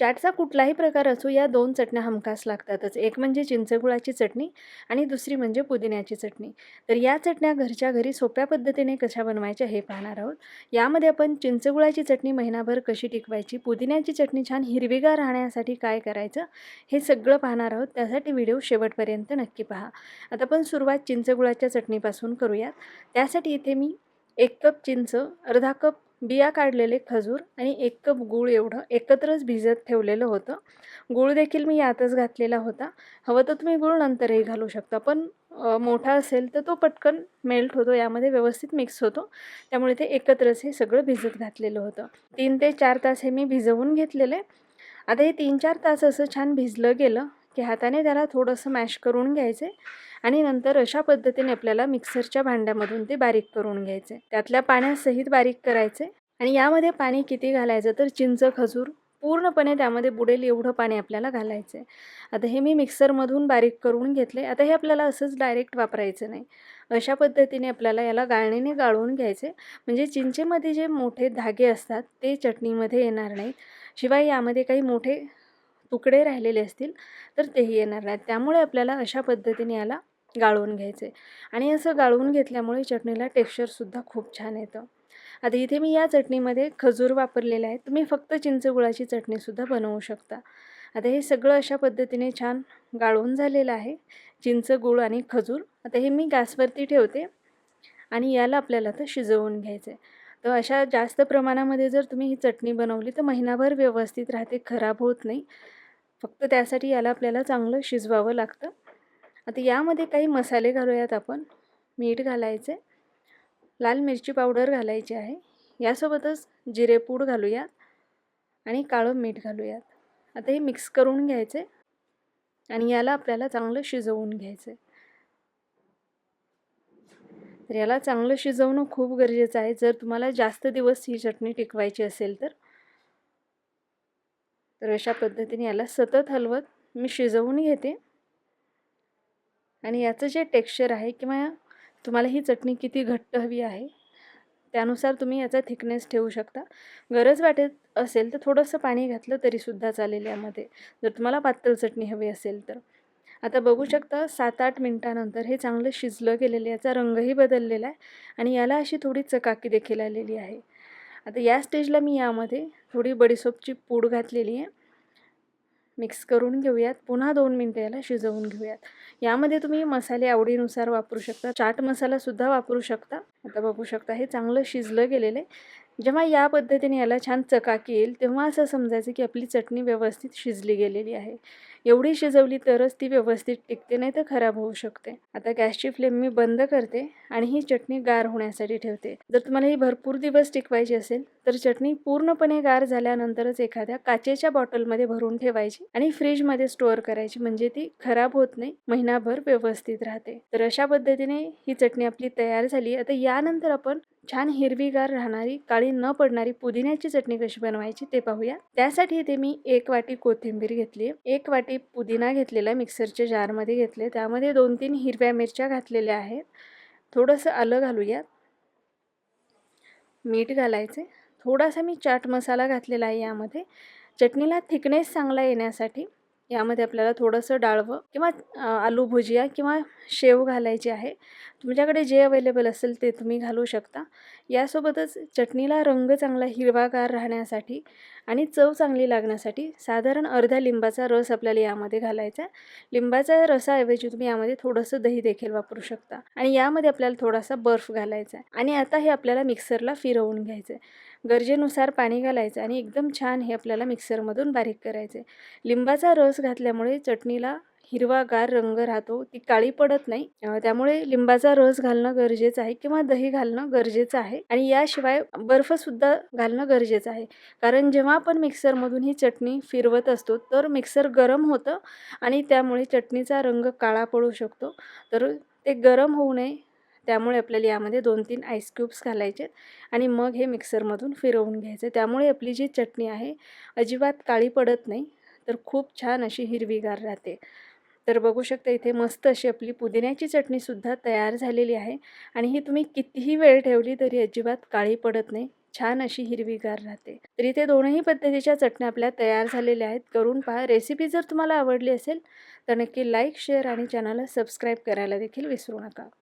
चाटचा कुठलाही प्रकार असो या दोन चटण्या हमखास लागतातच. एक म्हणजे चिंचगुळाची चटणी आणि दुसरी म्हणजे पुदिन्याची चटणी. तर या चटण्या घरच्या घरी सोप्या पद्धतीने कशा बनवायच्या हे पाहणार आहोत. यामध्ये आपण चिंचगुळाची चटणी महिनाभर कशी टिकवायची पुदिन्याची चटणी छान हिरवीगार राहण्यासाठी काय करायचं हे सगळं पाहणार आहोत. त्यासाठी व्हिडिओ शेवटपर्यंत नक्की पहा. आता आपण सुरुवात चिंचगुळाच्या चटणीपासून करूयात. त्यासाठी इथे मी एक कप चिंच अर्धा कप बिया काढलेले खजूर आणि एक कप गूळ एवढं एकत्रच भिजत ठेवलेलं होतं. गूळ देखील मी यातच घातलेला होता. हवं तर तुम्ही गूळ नंतरही घालू शकता पण मोठा असेल तर तो पटकन मेल्ट होतो यामध्ये व्यवस्थित मिक्स होतो. त्यामुळे ते एकत्रच हे सगळं भिजत घातलेलं होतं. तीन ते चार तास हे मी भिजवून घेतलेले. आता हे तीन चार तास असं छान भिजलं गेलं की हाताने त्याला थोडंसं मॅश करून घ्यायचे आणि नंतर अशा पद्धतीने आपल्याला मिक्सरच्या भांड्यामधून ते बारीक करून घ्यायचे. त्यातल्या पाण्यासहित बारीक करायचे आणि यामध्ये पाणी किती घालायचं तर चिंच खजूर पूर्णपणे त्यामध्ये बुडेल एवढं पाणी आपल्याला घालायचं आहे आता हे मी मिक्सरमधून बारीक करून घेतले. आता हे आपल्याला असंच डायरेक्ट वापरायचं नाही. अशा पद्धतीने आपल्याला याला गाळणीने गाळून घ्यायचे. म्हणजे चिंचेमध्ये जे मोठे धागे असतात ते चटणीमध्ये येणार नाहीत. शिवाय यामध्ये काही मोठे तुकडे राहिलेले असतील तर तेही येणार नाहीत. त्यामुळे आपल्याला अशा पद्धतीने याला गाळून घ्यायचे. आणि असं गाळून घेतल्यामुळे चटणीला टेक्स्चरसुद्धा खूप छान येतं. आता इथे मी या चटणीमध्ये खजूर वापरलेला आहे तुम्ही फक्त चिंचगुळाची चटणीसुद्धा बनवू शकता. आता हे सगळं अशा पद्धतीने छान गाळून झालेलं आहे. चिंच गुळ आणि खजूर. आता हे मी गॅसवरती ठेवते आणि याला आपल्याला तर शिजवून घ्यायचं आहे तर अशा जास्त प्रमाणामध्ये जर तुम्ही ही चटणी बनवली तर महिनाभर व्यवस्थित राहते खराब होत नाही. फक्त त्यासाठी याला आपल्याला चांगलं शिजवावं लागतं. आता यामध्ये काही मसाले घालूयात आपण. मीठ घालायचे. लाल मिरची पावडर घालायची आहे. यासोबतच जिरेपूड घालूयात आणि काळं मीठ घालूयात. आता हे मिक्स करून घ्यायचे आणि याला आपल्याला चांगलं शिजवून घ्यायचं तर याला चांगलं शिजवणं खूप गरजेचं आहे. जर तुम्हाला जास्त दिवस ही चटणी टिकवायची असेल तर. तर अशा पद्धतीने याला सतत हलवत मी शिजवून घेते. आणि याचं जे टेक्स्चर आहे किंवा तुम्हाला ही चटणी किती घट्ट हवी आहे. त्यानुसार तुम्ही याचा थिकनेस ठेवू शकता. गरज वाटत असेल तर थोडंसं पाणी घातलं तरीसुद्धा चालेल यामध्ये. जर तुम्हाला पातळ चटणी हवी असेल तर. आता बघू शकता सात आठ मिनटानंतर हे चांगलं शिजलं गेलेलं याचा रंगही बदललेला आहे आणि याला अशी थोडी चकाकी देखील आलेली आहे. आता या स्टेजला मी यामध्ये थोडी बडीसोपची पूड घातलेली आहे. मिक्स करून घेऊयात. पुन्हा दोन मिनटं याला शिजवून घेऊयात. यामध्ये तुम्ही मसाले आवडीनुसार वापरू शकता. चाट मसालासुद्धा वापरू शकता. आता बघू शकता हे चांगलं शिजलं गेलेलं आहे. जेव्हा या पद्धतीने याला छान चकाकी येईल तेव्हा असं समजायचं की आपली चटणी व्यवस्थित शिजली गेलेली आहे. एवढी शिजवली तरच ती व्यवस्थित टिकते नाही तर खराब होऊ शकते. आता गॅसची फ्लेम मी बंद करते आणि ही चटणी गार होण्यासाठी ठेवते. जर तुम्हाला ही भरपूर दिवस टिकवायची असेल तर चटणी पूर्णपणे गार झाल्यानंतरच एखाद्या काचेच्या बॉटलमध्ये भरून ठेवायची आणि फ्रीजमध्ये स्टोअर करायची म्हणजे ती खराब होत नाही महिनाभर व्यवस्थित राहते. तर अशा पद्धतीने ही चटणी आपली तयार झाली. आता यानंतर आपण छान हिरवीगार राहणारी काळी न पडणारी पुदिन्याची चटणी कशी बनवायची ते पाहूया. त्यासाठी इथे मी एक वाटी कोथिंबीर घेतली एक वाटी पुदिना घेतलेला आहे मिक्सरच्या जारमध्ये घेतले त्यामध्ये दोन तीन हिरव्या मिरच्या घातलेल्या आहेत. थोडंसं आलं घालूयात. मीठ घालायचे थोडासा मी चाट मसाला घातलेला आहे यामध्ये. चटणीला थिकनेस चांगला येण्यासाठी यामध्ये आपल्याला थोडंसं डाळवं किंवा आलू भुजिया किंवा शेव घालायची आहे. तुमच्याकडे जे अवेलेबल असेल ते तुम्ही घालू शकता. यासोबतच चटणीला रंग चांगला हिरवागार राहण्यासाठी आणि चव चांगली लागण्यासाठी साधारण अर्ध्या लिंबाचा रस आपल्याला यामध्ये घालायचा आहे. लिंबाच्या रसाऐवजी तुम्ही यामध्ये थोडंसं दही देखील वापरू शकता. आणि यामध्ये आपल्याला थोडासा बर्फ घालायचा आहे. आणि आता हे आपल्याला मिक्सरला फिरवून घ्यायचं आहे. गरजेनुसार पाणी घालायचं आणि एकदम छान हे आपल्याला मिक्सरमधून बारीक करायचे लिंबाचा रस घातल्यामुळे चटणीला हिरवागार रंग राहतो ती काळी पडत नाही. त्यामुळे लिंबाचा रस घालणं गरजेचं आहे किंवा दही घालणं गरजेचं आहे आणि याशिवाय बर्फसुद्धा घालणं गरजेचं आहे. कारण जेव्हा आपण मिक्सरमधून ही चटणी फिरवत असतो तर मिक्सर गरम होतं आणि त्यामुळे चटणीचा रंग काळा पडू शकतो. तर ते गरम होऊ नये त्यामुळे आपल्याला यामध्ये दोन तीन आईस क्यूब्स घालायचे आणि मग हे मिक्सरमधून फिरवून घ्यायचं त्यामुळे आपली जी चटणी आहे अजिबात काळी पडत नाही तर खूप छान अशी हिरवीगार राहते. तर बघू शकता इथे मस्त अशी आपली पुदिन्याची चटणीसुद्धा तयार झालेली आहे. आणि ही तुम्ही कितीही वेळ ठेवली तरी अजिबात काळी पडत नाही छान अशी हिरवीगार राहते. तर इथे दोनही पद्धतीच्या चटण्या आपल्या तयार झालेल्या आहेत. करून पहा. रेसिपी जर तुम्हाला आवडली असेल तर नक्की लाईक शेअर आणि चॅनलला सबस्क्राईब करायला देखील विसरू नका.